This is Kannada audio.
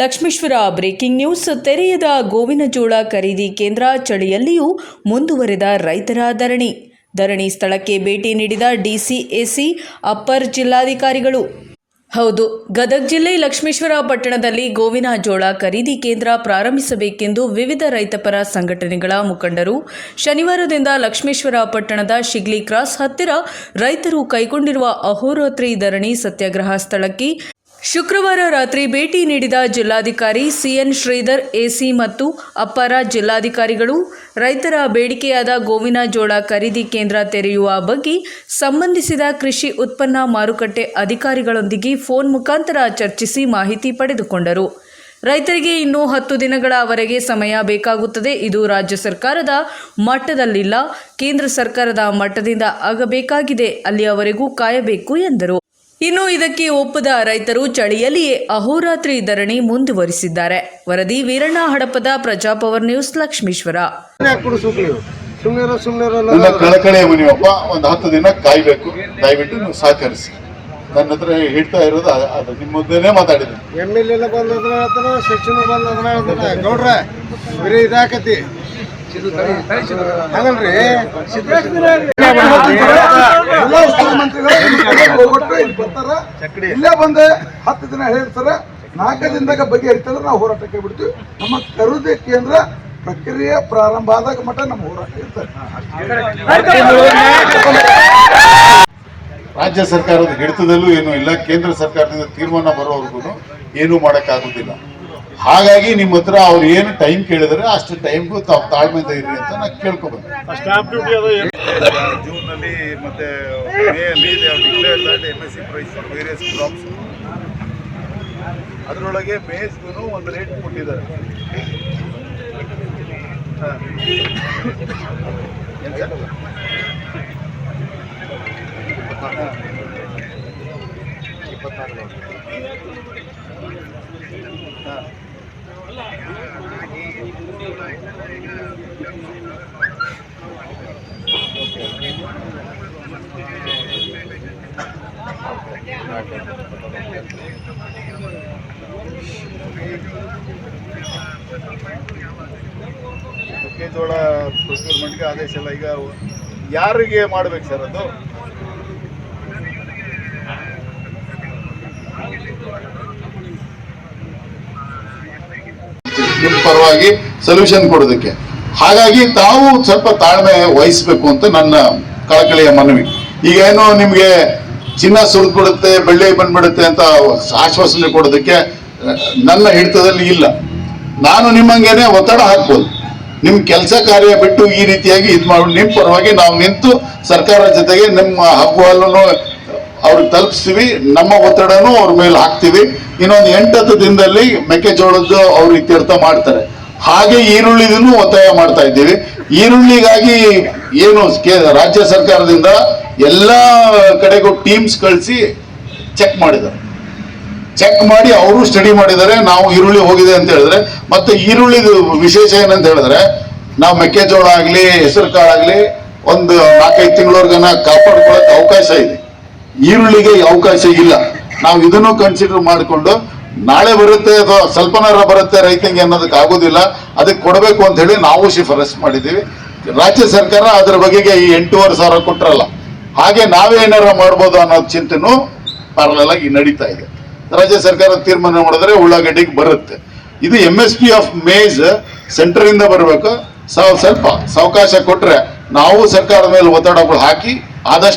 Lakshmeshwar breaking news. ತೆರೆಯದ ಗೋವಿನ ಜೋಳ ಖರೀದಿ ಕೇಂದ್ರ ಚಳಿಯಲ್ಲಿಯೂ ಮುಂದುವರೆದ ರೈತರ ಧರಣಿ. ಧರಣಿ ಸ್ಥಳಕ್ಕೆ ಭೇಟಿ ನೀಡಿದ ಡಿಸಿಎಸಿ ಅಪ್ಪರ್ ಜಿಲ್ಲಾಧಿಕಾರಿಗಳು. ಹೌದು, ಗದಗ ಜಿಲ್ಲೆ ಲಕ್ಷ್ಮೇಶ್ವರ ಪಟ್ಟಣದಲ್ಲಿ ಗೋವಿನ ಜೋಳ ಖರೀದಿ ಕೇಂದ್ರ ಪ್ರಾರಂಭಿಸಬೇಕೆಂದು ವಿವಿಧ ರೈತಪರ ಸಂಘಟನೆಗಳ ಮುಖಂಡರು ಶನಿವಾರದಿಂದ ಲಕ್ಷ್ಮೇಶ್ವರ ಪಟ್ಟಣದ ಶಿಗ್ಲಿ ಕ್ರಾಸ್ ಹತ್ತಿರ ರೈತರು ಕೈಗೊಂಡಿರುವ ಅಹೋರಾತ್ರಿ ಧರಣಿ ಸತ್ಯಾಗ್ರಹ ಸ್ಥಳಕ್ಕೆ ಶುಕ್ರವಾರ ರಾತ್ರಿ ಭೇಟಿ ನೀಡಿದ ಜಿಲ್ಲಾಧಿಕಾರಿ ಸಿಎನ್ ಶ್ರೀಧರ್, ಎಸಿ ಮತ್ತು ಅಪರ ಜಿಲ್ಲಾಧಿಕಾರಿಗಳು, ರೈತರ ಬೇಡಿಕೆಯಾದ ಗೋವಿನ ಜೋಳ ಖರೀದಿ ಕೇಂದ್ರ ತೆರೆಯುವ ಬಗ್ಗೆ ಸಂಬಂಧಿಸಿದ ಕೃಷಿ ಉತ್ಪನ್ನ ಮಾರುಕಟ್ಟೆ ಅಧಿಕಾರಿಗಳೊಂದಿಗೆ ಫೋನ್ ಮುಖಾಂತರ ಚರ್ಚಿಸಿ ಮಾಹಿತಿ ಪಡೆದುಕೊಂಡರು. ರೈತರಿಗೆ ಇನ್ನೂ ಹತ್ತು ದಿನಗಳವರೆಗೆ ಸಮಯ ಬೇಕಾಗುತ್ತದೆ. ಇದು ರಾಜ್ಯ ಸರ್ಕಾರದ ಮಟ್ಟದಲ್ಲಿಲ್ಲ. ಕೇಂದ್ರ ಸರ್ಕಾರದ ಮಟ್ಟದಿಂದ ಆಗಬೇಕಾಗಿದೆ. ಅಲ್ಲಿಯವರೆಗೂ ಕಾಯಬೇಕು ಎಂದರು. ಇನ್ನು ಇದಕ್ಕೆ ಒಪ್ಪದ ರೈತರು ಚಳಿಯಲ್ಲಿಯೇ ಅಹೋರಾತ್ರಿ ಧರಣಿ ಮುಂದುವರಿಸಿದ್ದಾರೆ. ವರದಿ ವೀರಣ್ಣ ಹಡಪದ ಪ್ರಜಾಪವರ್ ನ್ಯೂಸ್ ಲಕ್ಷ್ಮೀಶ್ವರ. ನನ್ನ ಕಳಕಳಿಯ ಮನೆಯೊಬ್ಬ ಒಂದು ಹತ್ತು ದಿನ ಕಾಯ್ಬೇಕು. ದಯವಿಟ್ಟು ನೀವು ಸಹಕರಿಸಿ. ನನ್ನ ಹತ್ರ ಹಿಡ್ತಾ ಇರೋದು ಅ- ಅದು ನಿಮ್ಮ ಮುದ್ದೇನೆ ಮಾತಾಡಿದ್ದೀನಿ. ಎಂ ಎಲ್ ಎಲ್ಲ ಬಂದ ಸಚಿವ ಬಂದ ಗೌಡ್ರ ಬರೀ ಇದಾಕತಿ. ಹಂಗಲ್ರಿ ಎಲ್ಲ ಮುಖ್ಯಮಂತ್ರಿಗಳು ಹೋಗ್ಬಿಟ್ಟು ಇಲ್ಲಿ ಬರ್ತಾರ. ಇಲ್ಲೇ ಬಂದೆ ಹತ್ತು ದಿನ ಹೇಳ್ತಾರ ನಾಲ್ಕು ದಿನದಾಗ ಬಗೆಹರಿತಂದ್ರೆ ನಾವು ಹೋರಾಟಕ್ಕೆ ಬಿಡ್ತೀವಿ. ನಮ್ಮ ಖರೀದಿ ಕೇಂದ್ರ ಪ್ರಕ್ರಿಯೆ ಪ್ರಾರಂಭ ಆದಾಗ ಮಟ್ಟ ನಮ್ಮ ಹೋರಾಟ ಇರ್ತದೆ. ರಾಜ್ಯ ಸರ್ಕಾರದ ಹಿಡಿತದಲ್ಲೂ ಏನೂ ಇಲ್ಲ ಕೇಂದ್ರ ಸರ್ಕಾರದಿಂದ ತೀರ್ಮಾನ ಬರೋವರೆಗೂ ಏನೂ ಮಾಡೋಕ್ಕಾಗೋದಿಲ್ಲ. ಹಾಗಾಗಿ ನಿಮ್ಮ ಹತ್ರ ಅವ್ರು ಏನು ಟೈಮ್ ಕೇಳಿದರೆ ಅಷ್ಟು ಟೈಮ್ಗೂ ತಾವು ತಾಳ್ಮೆಯಿಂದ ಇರಲಿ ಅಂತ ನಾನು ಕೇಳ್ಕೊಬಂದೆ ನಲ್ಲಿ ಮತ್ತೆ ಅದರೊಳಗೆ ಮೇಸ್ಗೂ ಒಂದು ರೇಟ್ ಕೊಟ್ಟಿದ್ದಾರೆ. ಹಾ. ಏನ್ ಸರ್? ಹಾ. ಹಾ. ಮೆಕ್ಕೆಜೋಳ ಪ್ರೊಕ್ಯೂರ್ಮೆಂಟ್ಗೆ ಆದೇಶ ಎಲ್ಲ ಈಗ ಯಾರಿಗೆ ಮಾಡ್ಬೇಕು ಸರ್ ಅದು? ನಿಮ್ಮ ಪರವಾಗಿ ಸೊಲ್ಯೂಷನ್ ಕೊಡೋದಕ್ಕೆ. ಹಾಗಾಗಿ ತಾವು ಸ್ವಲ್ಪ ತಾಳ್ಮೆ ವಹಿಸ್ಬೇಕು ಅಂತ ನನ್ನ ಕಳಕಳಿಯ ಮನವಿ. ಈಗೇನು ನಿಮಗೆ ಚಿನ್ನ ಸುರಿದು ಬಿಡುತ್ತೆ ಬೆಳ್ಳಿ ಬಂದ್ಬಿಡುತ್ತೆ ಅಂತ ಆಶ್ವಾಸನೆ ಕೊಡೋದಕ್ಕೆ ನನ್ನ ಹಿಡಿತದಲ್ಲಿ ಇಲ್ಲ. ನಾನು ನಿಮ್ಮಂಗೇನೆ ಒತ್ತಡ ಹಾಕ್ಬೋದು. ನಿಮ್ ಕೆಲಸ ಕಾರ್ಯ ಬಿಟ್ಟು ಈ ರೀತಿಯಾಗಿ ಇದು ಮಾಡಿ ನಿಮ್ಮ ಪರವಾಗಿ ನಾವು ನಿಂತು ಸರ್ಕಾರದ ಜೊತೆಗೆ ನಿಮ್ಮ ಹಬ್ಬವನ್ನು ಅವ್ರಿಗೆ ತಲುಪಿಸ್ತೀವಿ, ನಮ್ಮ ಒತ್ತಡನೂ ಅವ್ರ ಮೇಲೆ ಹಾಕ್ತೀವಿ. ಇನ್ನೊಂದು ಎಂಟತ್ತು ದಿನದಲ್ಲಿ ಮೆಕ್ಕೆಜೋಳದ್ದು ಅವ್ರು ಇತ್ಯರ್ಥ ಮಾಡ್ತಾರೆ. ಹಾಗೆ ಈರುಳ್ಳಿದನ್ನು ಒತ್ತಾಯ ಮಾಡ್ತಾ ಇದ್ದೀವಿ. ಈರುಳ್ಳಿಗಾಗಿ ಏನು ರಾಜ್ಯ ಸರ್ಕಾರದಿಂದ ಎಲ್ಲಾ ಕಡೆಗೂ ಟೀಮ್ಸ್ ಕಳಿಸಿ ಚೆಕ್ ಮಾಡಿದ್ದಾರೆ. ಚೆಕ್ ಮಾಡಿ ಅವರು ಸ್ಟಡಿ ಮಾಡಿದ್ದಾರೆ, ನಾವು ಈರುಳ್ಳಿ ಹೋಗಿದೆ ಅಂತ ಹೇಳಿದ್ರೆ, ಮತ್ತೆ ಈರುಳ್ಳಿದು ವಿಶೇಷ ಏನಂತ ಹೇಳಿದ್ರೆ, ನಾವು ಮೆಕ್ಕೆಜೋಳ ಆಗಲಿ, ಹೆಸರು ಕಾಳಾಗಲಿ ಒಂದು ನಾಲ್ಕೈದು ತಿಂಗಳವರೆಗನ ಕಾಪಾಡ್ಕೊಳ್ಳೋಕೆ ಅವಕಾಶ ಇದೆ. ಈರುಳ್ಳಿಗೆ ಅವಕಾಶ ಇಲ್ಲ. ನಾವು ಇದನ್ನು ಕನ್ಸಿಡರ್ ಮಾಡಿಕೊಂಡು, ನಾಳೆ ಬರುತ್ತೆ ಅಥವಾ ಸ್ವಲ್ಪನಾರ ಬರುತ್ತೆ ರೈತನಿಗೆ ಅನ್ನೋದಕ್ಕೆ ಆಗೋದಿಲ್ಲ. ಅದಕ್ಕೆ ಕೊಡಬೇಕು ಅಂತ ಹೇಳಿ ನಾವು ಶಿಫಾರಸ್ ಮಾಡಿದ್ದೀವಿ. ರಾಜ್ಯ ಸರ್ಕಾರ ಅದರ ಬಗೆಗೆ ಈ ಎಂಟೂವರೆ ಸಾವಿರ ಕೊಟ್ರಲ್ಲ. ಹಾಗೆ ನಾವೇ ಏನಾರ ಮಾಡ್ಬೋದು ಅನ್ನೋ ಚಿಂತೆನೂ ಪ್ಯಾರಲಲ್ ಆಗಿ ನಡೀತಾ ಇದೆ. ರಾಜ್ಯ ಸರ್ಕಾರ ತೀರ್ಮಾನ ಮಾಡಿದ್ರೆ ಉಳ್ಳಾಗಡ್ಡಿಗೆ ಬರುತ್ತೆ. ಇದು M S P of maize centre ಇಂದ ಬರಬೇಕು. ಸ್ವಲ್ಪ ಸಾವಕಾಶ ಕೊಟ್ರೆ ನಾವು ಸರ್ಕಾರದ ಮೇಲೆ ಒತ್ತಡಗಳು ಹಾಕಿ ಆದಷ್ಟು